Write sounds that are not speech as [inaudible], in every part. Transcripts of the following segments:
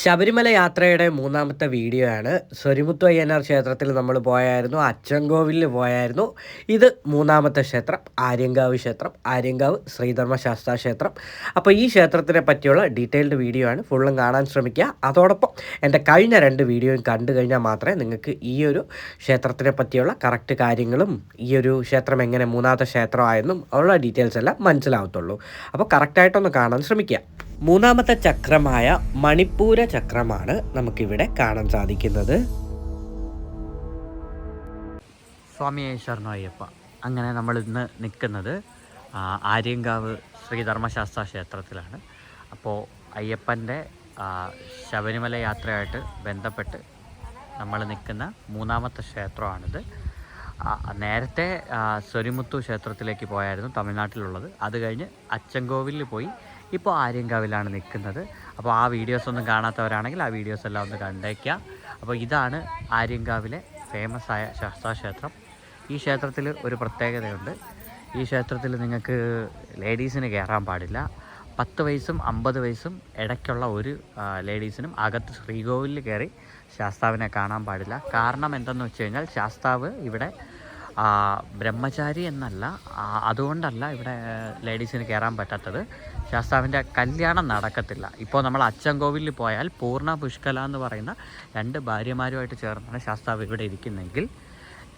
ശബരിമല യാത്രയുടെ മൂന്നാമത്തെ വീഡിയോ ആണ്. സ്വരിമുത്തു അയ്യനാർ ക്ഷേത്രത്തിൽ നമ്മൾ പോയായിരുന്നു അച്ചൻകോവിലിൽ പോയായിരുന്നു. ഇത് മൂന്നാമത്തെ ക്ഷേത്രം ആര്യങ്കാവ് ക്ഷേത്രം ആര്യങ്കാവ് ശ്രീധർമ്മശാസ്ത്ര ക്ഷേത്രം. അപ്പോൾ ഈ ക്ഷേത്രത്തിനെ പറ്റിയുള്ള ഡീറ്റെയിൽഡ് വീഡിയോ ആണ്. ഫുള്ളും കാണാൻ ശ്രമിക്കുക. അതോടൊപ്പം എന്റെ കഴിഞ്ഞ രണ്ട് വീഡിയോയും കണ്ടു കഴിഞ്ഞാൽ മാത്രമേ നിങ്ങൾക്ക് ഈ ഒരു ക്ഷേത്രത്തിനെ പറ്റിയുള്ള കറക്റ്റ് കാര്യങ്ങളും ഈ ഒരു ക്ഷേത്രം എങ്ങനെ മൂന്നാമത്തെ ക്ഷേത്രമായെന്നും ഉള്ള ഡീറ്റെയിൽസ് എല്ലാം മനസ്സിലാവത്തുള്ളൂ. അപ്പോൾ കറക്റ്റായിട്ടൊന്ന് കാണാൻ ശ്രമിക്കുക. മൂന്നാമത്തെ ചക്രമായ മണിപ്പൂര ചക്രമാണ് നമുക്കിവിടെ കാണാൻ സാധിക്കുന്നത്. സ്വാമി അയ്യപ്പ. അങ്ങനെ നമ്മൾ ഇന്ന് നിൽക്കുന്നത് ആര്യങ്കാവ് ശ്രീ ധർമ്മശാസ്ത്ര ക്ഷേത്രത്തിലാണ് അപ്പോൾ അയ്യപ്പന്റെ ശബരിമല യാത്രയായിട്ട് ബന്ധപ്പെട്ട് നമ്മൾ നിൽക്കുന്ന മൂന്നാമത്തെ ക്ഷേത്രമാണിത്. നേരത്തെ സ്വരിമുത്തു ക്ഷേത്രത്തിലേക്ക് പോയായിരുന്നു തമിഴ്നാട്ടിലുള്ളത്. അത് കഴിഞ്ഞ് അച്ചൻകോവിലിൽ പോയി ഇപ്പോൾ ആര്യങ്കാവിലാണ് നിൽക്കുന്നത്. അപ്പോൾ ആ വീഡിയോസ് ഒന്നും കാണാത്തവരാണെങ്കിൽ ആ വീഡിയോസ് എല്ലാം ഒന്ന് കണ്ടേക്കുക. അപ്പോൾ ഇതാണ് ആര്യങ്കാവിലെ ഫേമസ് ആയ ശാസ്താക്ഷേത്രം. ഈ ക്ഷേത്രത്തിൽ ഒരു പ്രത്യേകതയുണ്ട്. ഈ ക്ഷേത്രത്തിൽ നിങ്ങൾക്ക് ലേഡീസിന് കയറാൻ പാടില്ല. പത്ത് വയസ്സും അമ്പത് വയസ്സും ഇടയ്ക്കുള്ള ഒരു ലേഡീസിനും അകത്ത് ശ്രീകോവിലിൽ കയറി ശാസ്താവിനെ കാണാൻ പാടില്ല. കാരണം എന്തെന്ന് വെച്ച് കഴിഞ്ഞാൽ ശാസ്താവ് ഇവിടെ ബ്രഹ്മചാരി എന്നല്ല അതുകൊണ്ടല്ല ഇവിടെ ലേഡീസിന് കയറാൻ പറ്റാത്തത്. ശാസ്താവിന്റെ കല്യാണം നടക്കത്തില്ല. ഇപ്പോൾ നമ്മൾ അച്ചൻകോവിലിൽ പോയാൽ പൂർണ പുഷ്കല എന്ന് പറയുന്ന രണ്ട് ഭാര്യമാരുമായിട്ട് ചേർന്നാണ് ശാസ്താവ് ഇവിടെ ഇരിക്കുന്നെങ്കിൽ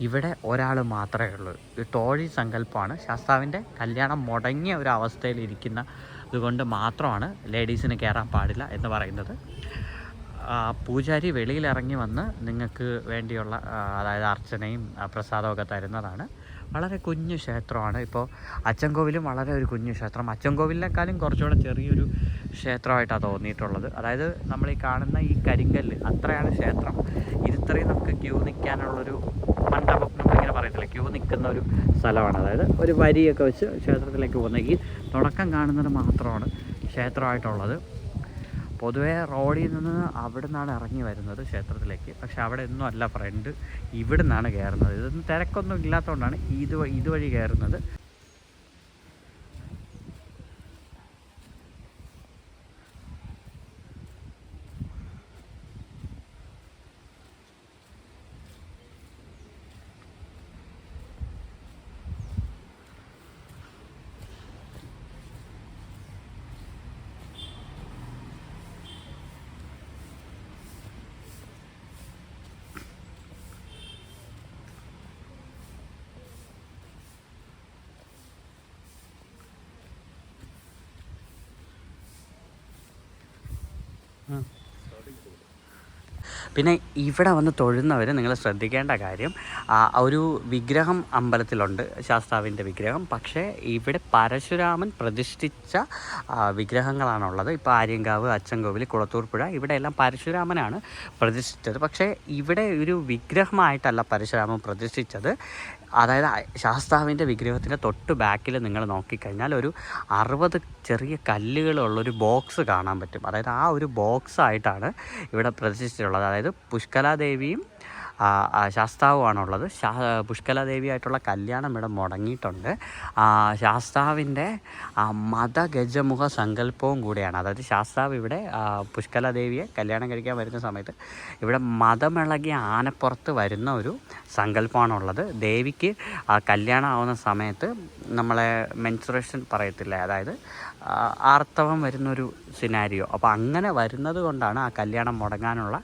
ഇവിടെ ഒരാൾ മാത്രമേ ഉള്ളൂ. ഈ തോഴി സങ്കല്പമാണ്. ശാസ്താവിന്റെ കല്യാണം മുടങ്ങിയ ഒരു അവസ്ഥയിൽ ഇരിക്കുന്ന മാത്രമാണ് ലേഡീസിന് കയറാൻ പാടില്ല എന്ന് പറയുന്നത്. പൂജാരി വെളിയിലിറങ്ങി വന്ന് നിങ്ങൾക്ക് വേണ്ടിയുള്ള അതായത് അർച്ചനയും പ്രസാദമൊക്കെ തരുന്നതാണ്. വളരെ കുഞ്ഞു ക്ഷേത്രമാണ്. ഇപ്പോൾ അച്ചൻകോവിലും വളരെ ഒരു കുഞ്ഞു ക്ഷേത്രം. അച്ചൻകോവിലിനേക്കാളും കുറച്ചുകൂടെ ചെറിയൊരു ക്ഷേത്രമായിട്ടാണ് തോന്നിയിട്ടുള്ളത്. അതായത് നമ്മൾ ഈ കാണുന്ന ഈ കരിങ്കല്ല് അത്രയാണ് ക്ഷേത്രം. ഇത് ഇത്രയും നമുക്ക് ക്യൂ നിൽക്കാനുള്ളൊരു മണ്ഡപം നമ്മളിങ്ങനെ പറയത്തില്ല? ക്യൂ നിൽക്കുന്ന ഒരു സ്ഥലമാണ്. അതായത് ഒരു വരിയൊക്കെ വെച്ച് ക്ഷേത്രത്തിലേക്ക് പോകുന്ന ഈ തുടക്കം കാണുന്നത് മാത്രമാണ് ക്ഷേത്രമായിട്ടുള്ളത്. പൊതുവേ റോഡിൽ നിന്ന് അവിടെ നിന്നാണ് ഇറങ്ങി വരുന്നത് ക്ഷേത്രത്തിലേക്ക്. പക്ഷെ അവിടെ ഒന്നും അല്ല ഫ്രണ്ട് ഇവിടെ നിന്നാണ് കയറുന്നത്. ഇതൊന്നും തിരക്കൊന്നും ഇല്ലാത്തതുകൊണ്ടാണ് ഇത് ഇതുവഴി കയറുന്നത്. പിന്നെ ഇവിടെ വന്ന് തൊഴുന്നവർ നിങ്ങൾ ശ്രദ്ധിക്കേണ്ട കാര്യം ഒരു വിഗ്രഹം അമ്പലത്തിലുണ്ട് ശാസ്താവിന്റെ വിഗ്രഹം. പക്ഷേ ഇവിടെ പരശുരാമൻ പ്രതിഷ്ഠിച്ച വിഗ്രഹങ്ങളാണുള്ളത്. ഇപ്പോൾ ആര്യങ്കാവ് അച്ചൻകോവിൽ കുളത്തൂർപ്പുഴ ഇവിടെയെല്ലാം പരശുരാമനാണ് പ്രതിഷ്ഠിച്ചത്. പക്ഷേ ഇവിടെ ഒരു വിഗ്രഹമായിട്ടല്ല പരശുരാമൻ പ്രതിഷ്ഠിച്ചത്. അതായത് ശാസ്താവിന്റെ വിഗ്രഹത്തിന്റെ തൊട്ട് ബാക്കിൽ നിങ്ങൾ നോക്കിക്കഴിഞ്ഞാൽ ഒരു അറുപത് ചെറിയ കല്ലുകളുള്ളൊരു ബോക്സ് കാണാൻ പറ്റും. അതായത് ആ ഒരു ബോക്സ് ആയിട്ടാണ് ഇവിടെ പ്രതിഷ്ഠിച്ചിട്ടുള്ളത് അതായത് പുഷ്കലാദേവിയും ശാസ്താവുമാണുള്ളത് ശാ പുഷ്കലാദേവിയായിട്ടുള്ള കല്യാണം ഇവിടെ മുടങ്ങിയിട്ടുണ്ട്. ശാസ്താവിന്റെ മതഗജമുഖ സങ്കല്പവും കൂടിയാണ്. അതായത് ശാസ്താവ് ഇവിടെ പുഷ്കലദേവിയെ കല്യാണം കഴിക്കാൻ വരുന്ന സമയത്ത് ഇവിടെ മതമിളകിയ ആനപ്പുറത്ത് വരുന്ന ഒരു സങ്കല്പമാണുള്ളത്. ദേവിക്ക് കല്യാണം ആവുന്ന സമയത്ത് നമ്മളെ മെൻസുറേഷൻ പറയത്തില്ലേ? അതായത് ആർത്തവം വരുന്നൊരു സിനാരിയോ അപ്പോൾ അങ്ങനെ വരുന്നത് കൊണ്ടാണ് ആ കല്യാണം മുടങ്ങാനുള്ള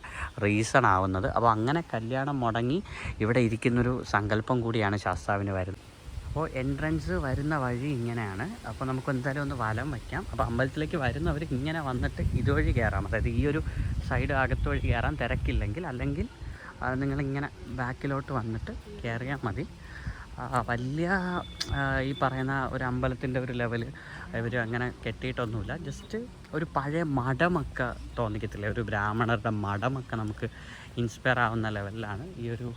റീസൺ ആവുന്നത്. അപ്പോൾ അങ്ങനെ കല്യാണം മുടങ്ങി ഇവിടെ ഇരിക്കുന്നൊരു സങ്കല്പം കൂടിയാണ് ശാസ്താവിന് വരുന്നത്. അപ്പോൾ എൻട്രൻസ് വരുന്ന വഴി ഇങ്ങനെയാണ്. അപ്പോൾ നമുക്ക് എന്തായാലും ഒന്ന് വലം വയ്ക്കാം. അപ്പോൾ അമ്പലത്തിലേക്ക് വരുന്നവർ ഇങ്ങനെ വന്നിട്ട് ഇതുവഴി കയറാം അതായത് ഈ ഒരു സൈഡ് അകത്തുവഴി കയറാൻ തിരക്കില്ലെങ്കിൽ അല്ലെങ്കിൽ നിങ്ങളിങ്ങനെ ബാക്കിലോട്ട് വന്നിട്ട് കയറിയാൽ മതി. വലിയ ഈ പറയുന്ന ഒരു അമ്പലത്തിന്റെ ഒരു ലെവൽ ഇവർ അങ്ങനെ കെട്ടിയിട്ടൊന്നുമില്ല. ജസ്റ്റ് ഒരു പഴയ മഠമൊക്കെ തോന്നിക്കത്തില്ല? ഒരു ബ്രാഹ്മണരുടെ മഠമൊക്കെ നമുക്ക് ഇൻസ്പയർ ആവുന്ന ലെവലിലാണ് ഈ ഒരു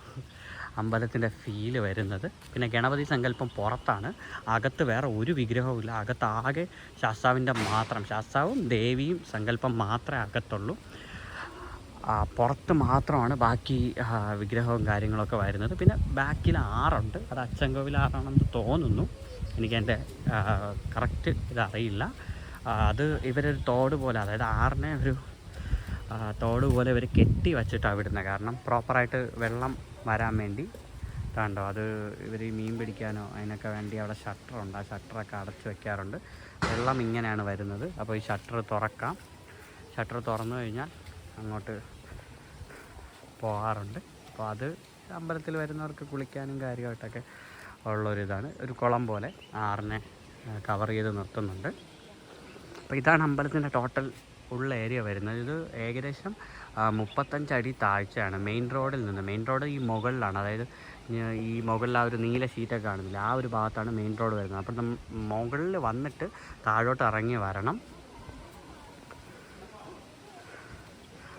അമ്പലത്തിന്റെ ഫീൽ വരുന്നത്. പിന്നെ ഗണപതി സങ്കല്പം പുറത്താണ്. അകത്ത് വേറെ ഒരു വിഗ്രഹവും ഇല്ല. അകത്ത് ആകെ ശാസ്താവിന്റെ മാത്രം ശാസ്താവും ദേവിയും സങ്കല്പം മാത്രമേ അകത്തുള്ളൂ. പുറത്ത് മാത്രമാണ് ബാക്കി വിഗ്രഹവും കാര്യങ്ങളൊക്കെ വരുന്നത്. പിന്നെ ബാക്കിൽ ആറുണ്ട്. അത് അച്ചൻകോവിൽ ആറാണെന്ന് തോന്നുന്നു. എനിക്ക് എന്റെ കറക്റ്റ് ഇതറിയില്ല. അത് ഇവരൊരു തോട് പോലെ അതായത് ആറിനെ ഒരു തോട് പോലെ ഇവർ കെട്ടി വച്ചിട്ടാണ് വിടുന്നത് കാരണം പ്രോപ്പറായിട്ട് വെള്ളം വരാൻ വേണ്ടി. കണ്ടോ അത് ഇവർ മീൻ പിടിക്കാനോ അതിനൊക്കെ വേണ്ടി അവിടെ ഷട്ടറുണ്ട് ആ ഷട്ടറൊക്കെ അടച്ചു വെക്കാറുണ്ട്. വെള്ളം ഇങ്ങനെയാണ് വരുന്നത്. അപ്പോൾ ഈ ഷട്ടർ തുറക്കാം. ഷട്ടർ തുറന്നു കഴിഞ്ഞാൽ അങ്ങോട്ട് പോകാറുണ്ട്. അപ്പോൾ അത് അമ്പലത്തിൽ വരുന്നവർക്ക് കുളിക്കാനും കാര്യമായിട്ടൊക്കെ ഉള്ളൊരിതാണ്. ഒരു കുളം പോലെ ആറിനെ കവർ ചെയ്ത് നിർത്തുന്നുണ്ട്. അപ്പോൾ ഇതാണ് അമ്പലത്തിന്റെ ടോട്ടൽ ഉള്ള ഏരിയ വരുന്നത്. ഇത് ഏകദേശം ആ, മുപ്പത്തഞ്ച് അടി താഴ്ചയാണ് മെയിൻ റോഡിൽ നിന്ന്. മെയിൻ റോഡ് ഈ മുകളിലാണ്. അതായത് ഈ മുകളിൽ ആ ഒരു നീല ഷീറ്റൊക്കെ കാണുന്നില്ല? ആ ഒരു ഭാഗത്താണ് മെയിൻ റോഡ് വരുന്നത്. അപ്പം മുകളിൽ വന്നിട്ട് താഴോട്ട് ഇറങ്ങി വരണം.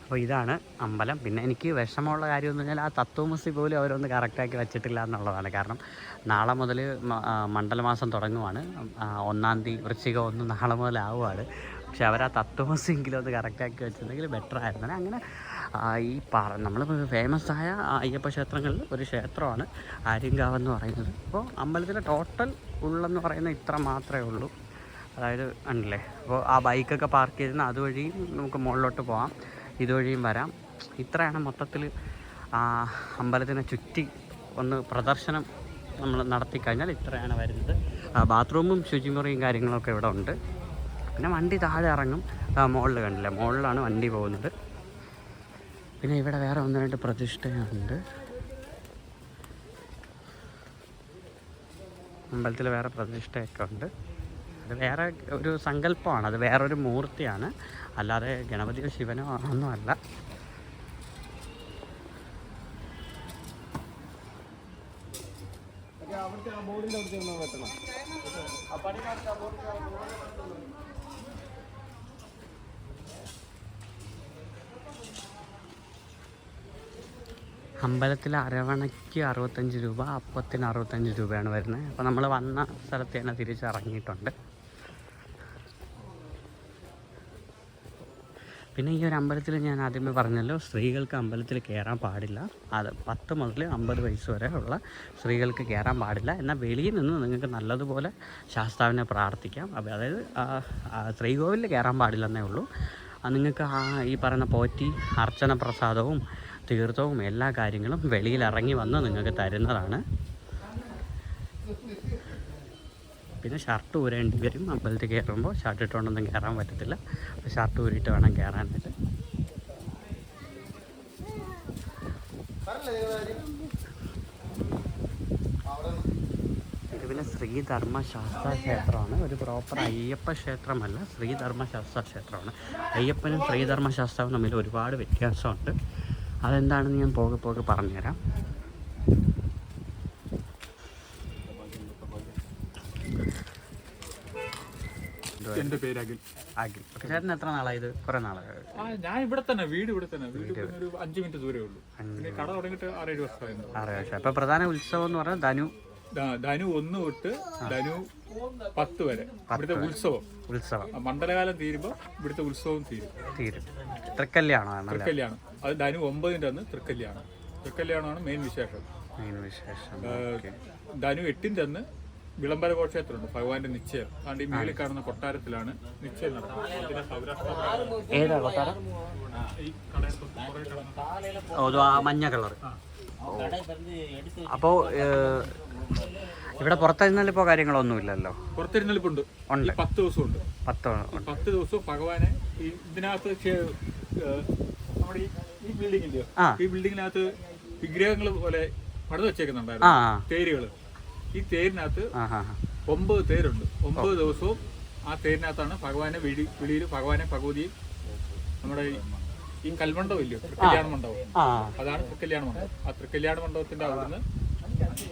അപ്പോൾ ഇതാണ് അമ്പലം. പിന്നെ എനിക്ക് വിഷമമുള്ള കാര്യം എന്ന് പറഞ്ഞാൽ ആ തത്വമസി പോലും അവരൊന്ന് കറക്റ്റാക്കി വെച്ചിട്ടില്ല എന്നുള്ളതാണ്. കാരണം നാളെ മുതൽ മണ്ഡലമാസം തുടങ്ങുവാണ്. ഒന്നാം തീയതി വൃശ്ചിക ഒന്ന് നാളെ മുതൽ ആവുകയാണ് പക്ഷെ അവർ ആ തത്വമസിയെങ്കിലും ഒന്ന് കറക്റ്റാക്കി വെച്ചിരുന്നെങ്കിൽ ബെറ്റർ ആയിരുന്നു. അങ്ങനെ ഈ പറ നമ്മൾ ഫേമസ് ആയ അയ്യപ്പ ക്ഷേത്രങ്ങളിൽ ഒരു ക്ഷേത്രമാണ് ആര്യങ്കാവ് എന്ന് പറയുന്നത്. അപ്പോൾ അമ്പലത്തിലെ ടോട്ടൽ ഉള്ളെന്ന് പറയുന്നത് ഇത്ര മാത്രമേ ഉള്ളൂ. അതായത് ഉണ്ടല്ലേ അപ്പോൾ ആ ബൈക്കൊക്കെ പാർക്ക് ചെയ്തിരുന്ന അതുവഴി നമുക്ക് മുകളിലോട്ട് പോകാം ഇതുവഴിയും വരാം. ഇത്രയാണ് മൊത്തത്തിൽ അമ്പലത്തിനെ ചുറ്റി ഒന്ന് പ്രദർശനം നമ്മൾ നടത്തി കഴിഞ്ഞാൽ ഇത്രയാണ് വരുന്നത്. ബാത്റൂമും ശുചിമുറിയും കാര്യങ്ങളൊക്കെ ഇവിടെ ഉണ്ട്. പിന്നെ വണ്ടി താഴെ ഇറങ്ങും. മുകളിൽ കണ്ടില്ല? മുകളിലാണ് വണ്ടി പോകുന്നത്. പിന്നെ ഇവിടെ വേറെ ഒന്ന് രണ്ട് പ്രതിഷ്ഠയുണ്ട്. അമ്പലത്തിൽ വേറെ പ്രതിഷ്ഠയൊക്കെ ഉണ്ട്. അത് വേറെ ഒരു സങ്കല്പമാണ്. അത് വേറൊരു മൂർത്തിയാണ്. അല്ലാതെ ഗണപതിയോ ശിവനോ ഒന്നുമല്ല അമ്പലത്തിൽ അരവണയ്ക്ക് അറുപത്തഞ്ച് രൂപ അപ്പത്തിന് അറുപത്തഞ്ച് രൂപയാണ് വരുന്നത്. അപ്പോൾ നമ്മൾ വന്ന സ്ഥലത്ത് തന്നെ തിരിച്ചിറങ്ങിയിട്ടുണ്ട്. പിന്നെ ഈ ഒരു അമ്പലത്തിൽ ഞാൻ ആദ്യമേ പറഞ്ഞല്ലോ സ്ത്രീകൾക്ക് അമ്പലത്തിൽ കയറാൻ പാടില്ല. അത് പത്ത് മുതൽ അമ്പത് വയസ്സ് വരെ ഉള്ള സ്ത്രീകൾക്ക് കയറാൻ പാടില്ല. എന്നാൽ വെളിയിൽ നിന്ന് നിങ്ങൾക്ക് നല്ലതുപോലെ ശാസ്താവിനെ പ്രാർത്ഥിക്കാം. അതായത് ആ, കയറാൻ പാടില്ല എന്നേ ഉള്ളൂ നിങ്ങൾക്ക് ആ ഈ പറയുന്ന പോറ്റി അർച്ചന പ്രസാദവും തീർത്ഥവും എല്ലാ കാര്യങ്ങളും വെളിയിൽ ഇറങ്ങി വന്ന് നിങ്ങൾക്ക് തരുന്നതാണ്. പിന്നെ ഷർട്ട് ഊരേണ്ടി വരും. അമ്പലത്തിൽ കയറുമ്പോൾ ഷർട്ട് ഇട്ടുകൊണ്ടൊന്നും കയറാൻ പറ്റത്തില്ല. അപ്പോൾ ഷർട്ട് ഊരിയിട്ട് വേണം കയറാനായിട്ട് ഇത് പിന്നെ ശ്രീധർമ്മ ശാസ്ത്ര ക്ഷേത്രമാണ്. ഒരു പ്രോപ്പർ അയ്യപ്പ ക്ഷേത്രമല്ല ശ്രീധർമ്മ ശാസ്ത്ര ക്ഷേത്രമാണ്. അയ്യപ്പനും ശ്രീധർമ്മ ശാസ്ത്രവും തമ്മിൽ ഒരുപാട് വ്യത്യാസമുണ്ട്. അതെന്താണെന്ന് ഞാൻ പോകെ പോകെ പറഞ്ഞുതരാം. എന്റെ പേര് അഖിൽ. അഖിൽ. ചേട്ടൻ എത്ര നാളായി ഇത് കുറേ നാളായി? ആ ഞാൻ ഇവിടെ തന്നെ വീട് ഇവിടെ തന്നെ. വീട് ഇവിടുന്ന് ഒരു അഞ്ച് മിനിറ്റ് ദൂരേ ഉള്ളൂ. പിന്നെ കട തുടങ്ങിയിട്ട് ആറേഴ് വർഷമായിരുന്നു. ആറ് വർഷം. അപ്പൊ പ്രധാന ഉത്സവം എന്ന് പറഞ്ഞാൽ ധനു ദാ- ധനു ഒന്ന് തൊട്ട് ധനു പത്ത് വരെ. ഇവിടുത്തെ ഉത്സവം. ഉത്സവം. ആ മണ്ഡലകാലം തീരുമ്പോ ഇവിടുത്തെ ഉത്സവം തീരും. തീരും. തൃക്കല്യാണോ ആണല്ലേ തൃക്കല്യാണം. അത് ധനു ഒമ്പതിന്റെ അന്ന് തൃക്കല്യാണം. തൃക്കല്യാണമാണ് മെയിൻ വിശേഷം. മെയിൻ വിശേഷം. ധനു എട്ടിന്റെ അന്ന് വിളംബര ഘോഷയാത്രയുണ്ട്. ഭഗവാന്റെ നിശ്ചയം. അതുകൊണ്ട് ഈ മേളിൽ കാണുന്ന കൊട്ടാരത്തിലാണ് നിശ്ചയം നടക്കുന്നത്. ഏതാ കൊട്ടാരം? ആ മഞ്ഞ കളർ അപ്പോ ഇവിടെ പുറത്തിരുന്നാലിപ്പോൾ കാര്യങ്ങളൊന്നുമില്ലല്ലോ പുറത്തിരുന്നളിപ്പുണ്ട് ഉണ്ട്. പത്ത് പത്ത് ദിവസമുണ്ട്. പത്ത് പത്ത് ദിവസവും ഭഗവാനെ ഇതിനകത്ത് നമ്മുടെ ഈ ബിൽഡിംഗ് ഇല്ലയോ. ഈ ബിൽഡിങ്ങിനകത്ത് വിഗ്രഹങ്ങൾ പോലെ പണിത് ആ വെച്ചേക്കുന്നുണ്ടായിരുന്നു. ആ തേരുകൾ ഈ തേരിനകത്ത് ഒമ്പത് തേരുണ്ട്. ഒമ്പത് ദിവസവും ആ തേരിനകത്താണ് ഭഗവാനെ വിളി വിളിയിൽ ഭഗവാനെ ഭഗവതിയും നമ്മുടെ ഈ- കൽമണ്ഡപം ഇല്ലയോ തൃക്കല്യാണ മണ്ഡപം. അതാണ് തൃക്കല്യാണ മണ്ഡപം. ആ തൃക്കല്യാണ മണ്ഡപത്തിന്റെ അവിടുന്ന്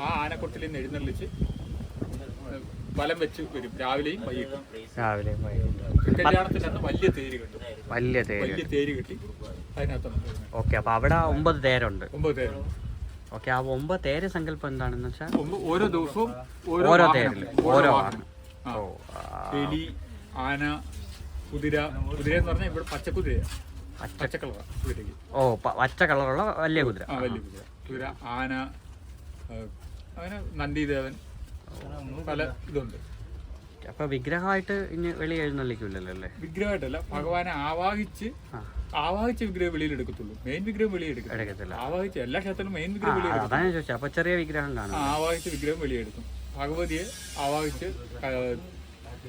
ആ ആനക്കൊട്ടിൽ നിന്ന് എഴുന്നള്ളിച്ച് ഫലം വെച്ച് വരും. രാവിലെയും വൈകിട്ടും. രാവിലെയും അന്ന് വലിയ തേര് കിട്ടും. വലിയ തേര് വലിയ തേര് കിട്ടി. അതിനകത്താണ്. ഓക്കെ അപ്പൊ അവിടെ ഒമ്പത് തേരുണ്ട്. ഒമ്പത് തേരുണ്ട്. ഓക്കെ ആ ഒമ്പത് തേര് സങ്കല്പം എന്താണെന്ന് വെച്ചാൽ ഓരോ ദിവസവും ഓരോ തേരിൽ ഓരോ ആണ് വാഹനം. എലി ആന കുതിര കുതിര എന്ന് പറഞ്ഞാൽ ഇവിടെ പച്ചക്കുതിര പച്ചക്കളറാണ് കുതിരയ്ക്ക് ഓ പച്ച കളറുള്ള വലിയ കുതിര. വലിയ കുതിര. കുതിര ആന അങ്ങനെ നന്ദിദേവൻ പല ഇതുണ്ട്. അപ്പോൾ വിഗ്രഹമായിട്ട് ഇനി വെളി എഴുന്നള്ളിക്കില്ലല്ലോ അല്ലേ? വിഗ്രഹമായിട്ടല്ല ഭഗവാനെ ആവാഹിച്ച് ആവാഹിച്ച വിഗ്രഹം വെളിയിൽ എടുക്കത്തുള്ളൂ. മെയിൻ വിഗ്രഹം വെളിയിൽ എടുക്കും എടുക്കത്തില്ല. ആവാഹിച്ച് എല്ലാ ക്ഷേത്രത്തിലും മെയിൻ വിഗ്രഹം വെളിയിൽ എടുക്കും അതാണ് ചോദിച്ചത് അപ്പോൾ ചെറിയ വിഗ്രഹം കാണും. ആവാഹിച്ച വിഗ്രഹം വെളിയെടുക്കും ഭഗവതിയെ ആവാഹിച്ച്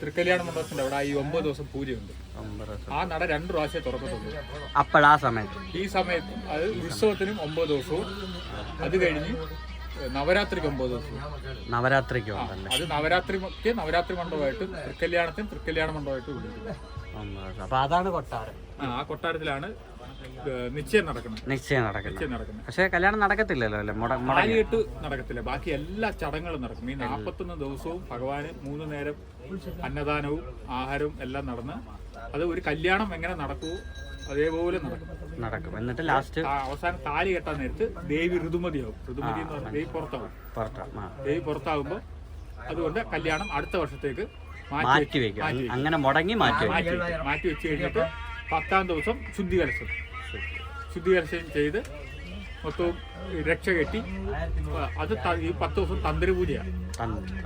തൃക്കല്യാണ മണ്ഡപത്തിന്റെ അവിടെ ഈ ഒമ്പത് ദിവസം പൂജയുണ്ട്. ആ നട രണ്ട് പ്രാവശ്യം തുറക്കത്തുള്ളൂ. അപ്പോൾ ആ സമയത്ത്. ഈ സമയത്ത് അത് ഉത്സവത്തിനും ഒമ്പത് ദിവസവും. അത് കഴിഞ്ഞ് നവരാത്രിക്ക് ഒമ്പത് ദിവസവും നവരാത്രിക്കും അത് നവരാത്രിക്ക് നവരാത്രി മണ്ഡപമായിട്ട് തൃക്കല്യാണത്തിന് തൃക്കല്യാണ മണ്ഡപമായിട്ട് വിളിക്കും അപ്പോൾ അതാണ് കൊട്ടാരം. ആ കൊട്ടാരത്തിലാണ് നിശ്ചയം നടക്കുന്നത്. നിശ്ചയം നടക്കുന്നത്. പക്ഷേ കല്യാണം നടക്കത്തില്ലല്ലോ അല്ലേ? മുട മുടങ്ങി. താലികെട്ട് നടക്കത്തില്ല. ബാക്കി എല്ലാ ചടങ്ങുകളും നടക്കും. ഈ നാൽപ്പത്തൊന്ന് ദിവസവും ഭഗവാന് മൂന്ന് നേരം അന്നദാനവും ആഹാരവും എല്ലാം നടന്ന് അത് ഒരു കല്യാണം എങ്ങനെ നടക്കുമോ അതേപോലെ നടക്കും. നടക്കും. എന്നിട്ട് ലാസ്റ്റ് അവസാനം താലി കെട്ടാൻ നേരത്ത് ദേവി ഋതുമതിയാവും. ഋതുമതി എന്ന് പറഞ്ഞാൽ ദേവി പുറത്താവും. പുറത്താവും ആ. ദേവി പുറത്താകുമ്പോൾ അതുകൊണ്ട് കല്യാണം അടുത്ത വർഷത്തേക്ക് മാറ്റി മാറ്റി വെക്കും. മാറ്റി അങ്ങനെ മുടങ്ങി മാറ്റി വെക്കും. മാറ്റി വെച്ച് കഴിഞ്ഞിട്ട് പത്താം ദിവസം ശുദ്ധി കലശം. ശുദ്ധി കലശം ചെയ്ത് മൊത്തവും രക്ഷ കെട്ടി അത് ത- ഈ പത്ത് ദിവസം തന്ത്രി പൂജയാണ് തന്ത്രി.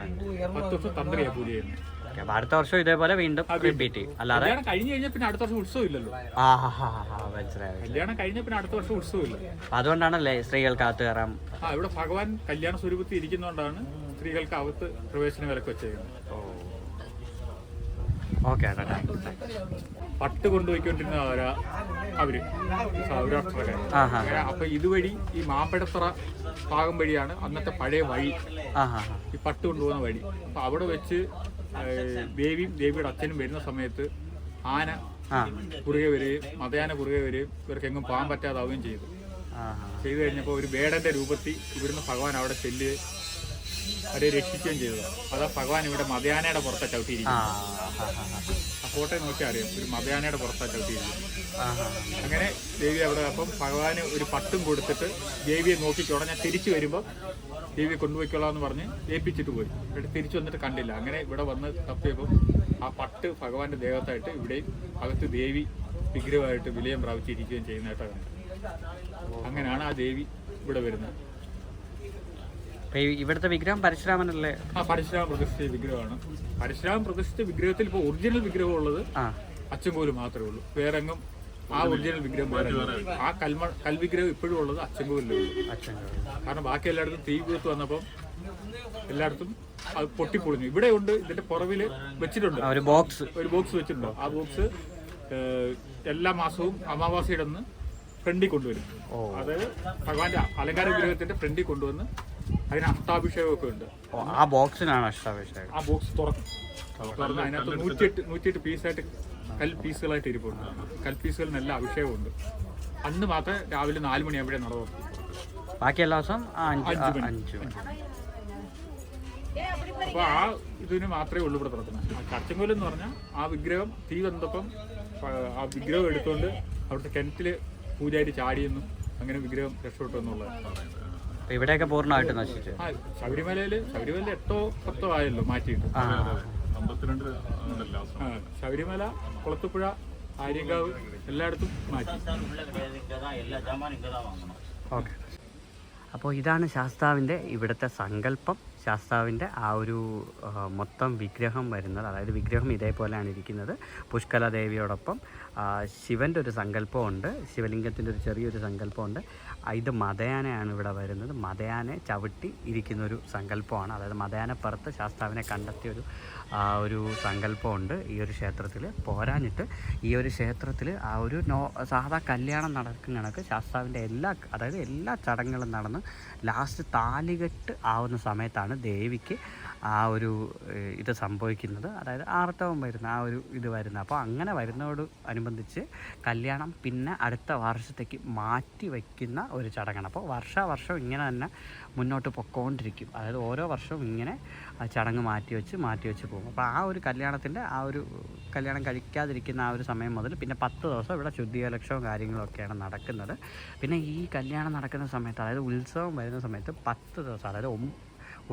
പത്ത് ദിവസം തന്ത്രിയാണ് പൂജ ചെയ്യുന്നത്. ഓക്കേ, അപ്പൊ അടുത്ത വർഷം ഇതേപോലെ വീണ്ടും റിപ്പീറ്റ് ചെയ്യും. അല്ലാതെ കല്യാണം കഴിഞ്ഞ് കഴിഞ്ഞാൽ പിന്നെ അടുത്ത വർഷം ഉത്സവം ഇല്ലല്ലോ. ആ ഹാ ഹാ ഹാ മനസ്സിലായി കല്യാണം കഴിഞ്ഞ പിന്നെ അടുത്ത വർഷം ഉത്സവം ഇല്ല. അതുകൊണ്ടാണല്ലേ സ്ത്രീകൾക്ക് അകത്ത് കയറാൻ ആ ഇവിടെ ഭഗവാൻ കല്യാണ സ്വരൂപത്തിൽ ഇരിക്കുന്നതുകൊണ്ടാണ് സ്ത്രീകൾക്ക് അകത്ത് പ്രവേശന വിലക്ക് വെച്ചേക്കുന്നത് ഓക്കെ ഏട്ടാ പട്ട് കൊണ്ടുപോയിക്കൊണ്ടിരുന്ന ആരാ? അവർ. സൗരാഷ്ട്രക്കാര് അപ്പൊ ഇതുവഴി ഈ മാപ്പിടത്തറ ഭാഗം വഴിയാണ് അന്നത്തെ പഴയ വഴി. ഈ പട്ട് കൊണ്ടുപോകുന്ന വഴി. അപ്പൊ അവിടെ വെച്ച് ദേവിയും ദേവിയുടെ അച്ഛനും വരുന്ന സമയത്ത് ആന കുറുകെ വരികയും മതയാന കുറുകെ വരികയും ഇവർക്ക് എങ്ങും പോകാൻ പറ്റാതാവുകയും ചെയ്തു ചെയ്തു കഴിഞ്ഞപ്പോൾ ഒരു വേടന്റെ രൂപത്തിൽ ഇവിടുന്ന് ഭഗവാൻ അവിടെ ചെല്ലുകയും അവരെ രക്ഷിക്കുകയും ചെയ്തു. അതാ ഭഗവാൻ ഇവിടെ മതയാനയുടെ പുറത്താ ചവിട്ടിയിരിക്കുന്നത്. ആ ഫോട്ടോ നോക്കിയാൽ അറിയാം. ഒരു മതയാനയുടെ പുറത്താ ചവിട്ടിയിരിക്കുന്നത്. അങ്ങനെ ദേവി അവിടെ അപ്പം ഭഗവാന് ഒരു പട്ടും കൊടുത്തിട്ട് ദേവിയെ നോക്കി ഞാൻ തിരിച്ചു വരുമ്പോൾ ദേവിയെ കൊണ്ടുപോയിക്കോളാം എന്ന് പറഞ്ഞ് ഏൽപ്പിച്ചിട്ട് പോയി. എന്നിട്ട് തിരിച്ചു വന്നിട്ട് കണ്ടില്ല. അങ്ങനെ ഇവിടെ വന്ന് തപ്പിയപ്പോൾ ആ പട്ട് ഭഗവാന്റെ ദേഹത്തായിട്ട് ഇവിടെയും അകത്ത് ദേവി വിഗ്രഹമായിട്ട് വിലയം പ്രാപിച്ചിരിക്കുകയും ചെയ്യുന്നതായിട്ടാണ് അങ്ങനെയാണ് ആ ദേവി ഇവിടെ വരുന്നത്. ഇവിടുത്തെ വിഗ്രഹം പരശുരാമനല്ലേ? ആ പരശുരാമ പ്രതിഷ്ഠിച്ച വിഗ്രഹമാണ്. പരശുരാമ പ്രതിഷ്ഠിച്ച വിഗ്രഹത്തിൽ ഇപ്പോൾ ഒറിജിനൽ വിഗ്രഹം ഉള്ളത് അച്ചൻകോൽ മാത്രമേ ഉള്ളൂ. വേറെ എങ്ങും ആ ഒറിജിനൽ വിഗ്രഹം വേറെ ആ കൽമ കൽവിഗ്രഹം ഇപ്പോഴും ഉള്ളത് അച്ചൻകോലിലേ ഉള്ളൂ. കാരണം ബാക്കി എല്ലായിടത്തും തീ കൂത്ത് വന്നപ്പം എല്ലായിടത്തും അത് പൊട്ടിപ്പൊളിഞ്ഞു. ഇവിടെ ഉണ്ട് ഇതിന്റെ പുറവിൽ വെച്ചിട്ടുണ്ട്. ഒരു ബോക്സ് ഒരു ബോക്സ് വെച്ചിട്ടുണ്ട്. ആ ബോക്സ് എല്ലാ മാസവും അമാവാസിയുടെ ഫ്രണ്ടിൽ കൊണ്ടുവരും. അത് അതായത് ഭഗവാന്റെ അലങ്കാര വിഗ്രഹത്തിന്റെ ഫ്രണ്ടിൽ കൊണ്ടുവന്ന് അതിന് അഷ്ടാഭിഷേകമൊക്കെ ഉണ്ട് ഓ ആ ബോക്സിനാണ് അഷ്ടാഭിഷേകം. ആ ബോക്സ് തുറക്കും. തുറന്ന് അതിനകത്ത് നൂറ്റിയെട്ട് നൂറ്റിയെട്ട് പീസായിട്ട് കൽ പീസുകളായിട്ട് ഇരിപ്പുണ്ട്. കൽ പീസുകളിനെല്ലാം അഭിഷേകമുണ്ട്. അന്ന് മാത്രമേ രാവിലെ നാല് മണിയാകുമ്പോഴേ നട തുറക്കും ബാക്കി എല്ലാ ദിവസം ആ അഞ്ച് ആ, അഞ്ച് മണി. അപ്പോൾ മണി. അപ്പൊ ആ ഇതിന് മാത്രമേ ഉള്ളൂ ഇവിടെ തുറക്കുന്നത് ആ എന്ന് പറഞ്ഞാൽ ആ വിഗ്രഹം തീ വന്നപ്പം ആ, ആ വിഗ്രഹം എടുത്തുകൊണ്ട് അവിടുത്തെ കിണറ്റിൽ പൂജാരി ചാടിയെന്നും അങ്ങനെ വിഗ്രഹം രക്ഷപ്പെട്ടു എന്നുള്ളത് അപ്പൊ ഇവിടെയൊക്കെ പൂർണമായിട്ട് നശിച്ചു. ശബരിമലയിൽ ശബരിമല എട്ടോ പത്തോ ആയല്ലോ മാറ്റിയിട്ട്. ശബരിമല കുളത്തുപുഴ ആര്യങ്കാവ് എല്ലായിടത്തും മാറ്റി. ഓക്കെ. അപ്പോൾ ഇതാണ് ശാസ്താവിന്റെ ഇവിടുത്തെ സങ്കല്പം. ശാസ്താവിന്റെ ആ ഒരു മൊത്തം വിഗ്രഹം വരുന്നത് അതായത് വിഗ്രഹം ഇതേപോലെയാണ് ഇരിക്കുന്നത്. പുഷ്കല ദേവിയോടൊപ്പം ആ, ശിവന്റെ ഒരു സങ്കല്പമുണ്ട് ശിവലിംഗത്തിന്റെ ഒരു ചെറിയൊരു സങ്കല്പമുണ്ട്. ഇത് മതയാനയാണ് ഇവിടെ വരുന്നത്. മതയാനെ ചവിട്ടി ഇരിക്കുന്ന ഒരു സങ്കല്പമാണ്. അതായത് മതയാനപ്പുറത്ത് ശാസ്താവിനെ കണ്ടെത്തിയ ഒരു ആ ഒരു സങ്കല്പമുണ്ട് ഈ ഒരു ക്ഷേത്രത്തിൽ. പോരാഞ്ഞിട്ട് ഈ ഒരു ക്ഷേത്രത്തിൽ ആ ഒരു നോ സാധാ കല്യാണം നടക്കുന്ന കണക്ക് ശാസ്താവിന്റെ എല്ലാ അതായത് എല്ലാ ചടങ്ങുകളും നടന്ന് ലാസ്റ്റ് താലികെട്ട് ആവുന്ന സമയത്താണ് ദേവിക്ക് ആ ഒരു ഇത് സംഭവിക്കുന്നത്. അതായത് ആർത്തവം വരുന്ന ആ ഒരു ഇത് വരുന്ന. അപ്പോൾ അങ്ങനെ വരുന്നതോട് അനുബന്ധിച്ച് കല്യാണം പിന്നെ അടുത്ത വർഷത്തേക്ക് മാറ്റി വയ്ക്കുന്ന ഒരു ചടങ്ങാണ്. അപ്പോൾ വർഷാവർഷം ഇങ്ങനെ തന്നെ മുന്നോട്ട് പൊക്കോണ്ടിരിക്കും. അതായത് ഓരോ വർഷവും ഇങ്ങനെ ചടങ്ങ് മാറ്റി വെച്ച് മാറ്റി വെച്ച് പോകും. അപ്പോൾ ആ ഒരു കല്യാണത്തിന്റെ ആ ഒരു കല്യാണം കഴിക്കാതിരിക്കുന്ന ആ ഒരു സമയം മുതൽ പിന്നെ പത്ത് ദിവസം ഇവിടെ ശുദ്ധികലക്ഷവും കാര്യങ്ങളൊക്കെയാണ് നടക്കുന്നത്. പിന്നെ ഈ കല്യാണം നടക്കുന്ന സമയത്ത് അതായത് ഉത്സവം വരുന്ന സമയത്ത് പത്ത് ദിവസം അതായത്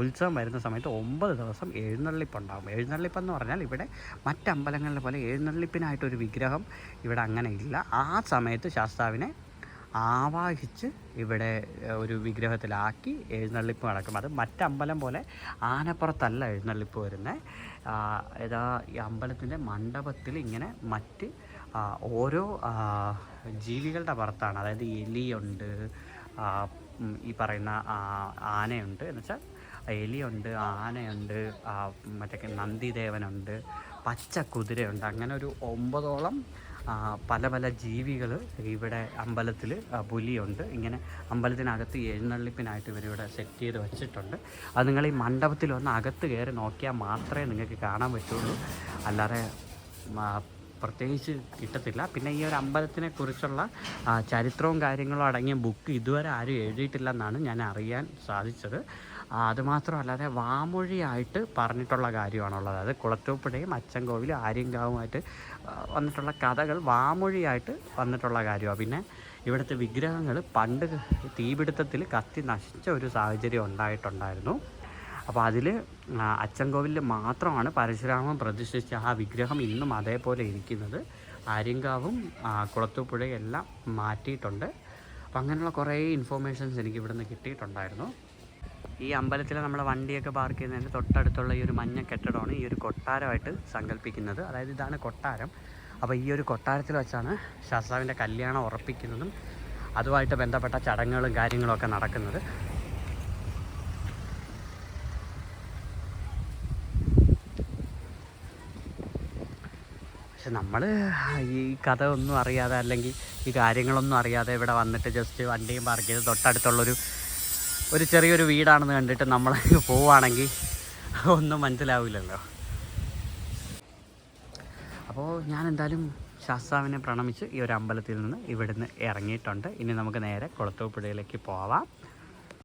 ഉത്സവം വരുന്ന സമയത്ത് ഒമ്പത് ദിവസം എഴുന്നള്ളിപ്പുണ്ടാകും. എഴുന്നള്ളിപ്പെന്ന് പറഞ്ഞാൽ ഇവിടെ മറ്റമ്പലങ്ങളിലെ പോലെ എഴുന്നള്ളിപ്പിനായിട്ടൊരു വിഗ്രഹം ഇവിടെ അങ്ങനെ ഇല്ല. ആ സമയത്ത് ശാസ്താവിനെ ആവാഹിച്ച് ഇവിടെ ഒരു വിഗ്രഹത്തിലാക്കി എഴുന്നള്ളിപ്പ് നടക്കും. അത് മറ്റമ്പലം പോലെ ആനപ്പുറത്തല്ല എഴുന്നള്ളിപ്പ് വരുന്നത് ഏതാ ഈ അമ്പലത്തിന്റെ മണ്ഡപത്തിൽ ഇങ്ങനെ മറ്റ് ഓരോ ജീവികളുടെ പുറത്താണ്. അതായത് എലിയുണ്ട് ഈ പറയുന്ന ആനയുണ്ട്. എന്ന് വെച്ചാൽ എലിയുണ്ട് ആനയുണ്ട് മറ്റേ നന്ദിദേവനുണ്ട് പച്ച കുതിരയുണ്ട്. അങ്ങനെ ഒരു ഒമ്പതോളം പല പല ജീവികൾ ഇവിടെ അമ്പലത്തിൽ പുലിയുണ്ട് ഇങ്ങനെ അമ്പലത്തിനകത്ത് എഴുന്നള്ളിപ്പിനായിട്ട് ഇവരിവിടെ സെറ്റ് ചെയ്ത് വെച്ചിട്ടുണ്ട്. അത് നിങ്ങൾ ഈ മണ്ഡപത്തിൽ ഒന്ന് അകത്ത് കയറി നോക്കിയാൽ മാത്രമേ നിങ്ങൾക്ക് കാണാൻ പറ്റുള്ളൂ. അല്ലാതെ പ്രത്യേകിച്ച് കിട്ടത്തില്ല. പിന്നെ ഈ ഒരു അമ്പലത്തിനെ കുറിച്ചുള്ള ചരിത്രവും കാര്യങ്ങളും അടങ്ങിയ ബുക്ക് ഇതുവരെ ആരും എഴുതിയിട്ടില്ലെന്നാണ് ഞാൻ അറിയാൻ സാധിച്ചത്. അതുമാത്രമല്ലാതെ വാമൊഴിയായിട്ട് പറഞ്ഞിട്ടുള്ള കാര്യമാണുള്ളത്. അതായത് കുളത്തൂപ്പുഴയും അച്ചൻകോവിലും ആര്യങ്കാവുമായിട്ട് വന്നിട്ടുള്ള കഥകൾ വാമൊഴിയായിട്ട് വന്നിട്ടുള്ള കാര്യമാണ്. പിന്നെ ഇവിടുത്തെ വിഗ്രഹങ്ങൾ പണ്ട് തീപിടുത്തത്തിൽ കത്തി നശിച്ച ഒരു സാഹചര്യം ഉണ്ടായിട്ടുണ്ടായിരുന്നു. അപ്പോൾ അതിൽ അച്ചൻകോവിലിൽ മാത്രമാണ് പരശുരാമൻ പ്രതിഷ്ഠിച്ച ആ വിഗ്രഹം ഇന്നും അതേപോലെ ഇരിക്കുന്നത്. ആര്യങ്കാവും കുളത്തൂപ്പുഴയും എല്ലാം മാറ്റിയിട്ടുണ്ട്. അപ്പം അങ്ങനെയുള്ള കുറേ ഇൻഫോർമേഷൻസ് എനിക്ക് ഇവിടുന്ന് കിട്ടിയിട്ടുണ്ടായിരുന്നു. ഈ അമ്പലത്തിൽ നമ്മൾ വണ്ടിയൊക്കെ പാർക്ക് ചെയ്യുന്നതിന് തൊട്ടടുത്തുള്ള ഈ ഒരു മഞ്ഞ കെട്ടിടമാണ് ഈ ഒരു കൊട്ടാരമായിട്ട് സങ്കല്പിക്കുന്നത്. അതായത് ഇതാണ് കൊട്ടാരം. അപ്പോൾ ഈ ഒരു കൊട്ടാരത്തിൽ വെച്ചാണ് ശാസ്താവിന്റെ കല്യാണം ഉറപ്പിക്കുന്നതും അതുമായിട്ട് ബന്ധപ്പെട്ട ചടങ്ങുകളും കാര്യങ്ങളൊക്കെ നടക്കുന്നത്. പക്ഷെ നമ്മൾ ഈ കഥ ഒന്നും അറിയാതെ അല്ലെങ്കിൽ ഈ കാര്യങ്ങളൊന്നും അറിയാതെ ഇവിടെ വന്നിട്ട് ജസ്റ്റ് വണ്ടിയും പാർക്ക് ചെയ്ത് തൊട്ടടുത്തുള്ളൊരു ഒരു ചെറിയൊരു വീടാണെന്ന് കണ്ടിട്ട് നമ്മൾ [laughs] പോവുകയാണെങ്കിൽ ഒന്നും മനസ്സിലാവില്ലല്ലോ. അപ്പോൾ ഞാൻ എന്തായാലും ശാസ്താവിനെ പ്രണമിച്ച് ഈ ഒരു അമ്പലത്തിൽ നിന്ന് ഇവിടുന്ന് ഇറങ്ങിയിട്ടുണ്ട്. ഇനി നമുക്ക് നേരെ കുളത്തൂപ്പുഴയിലേക്ക് പോവാം.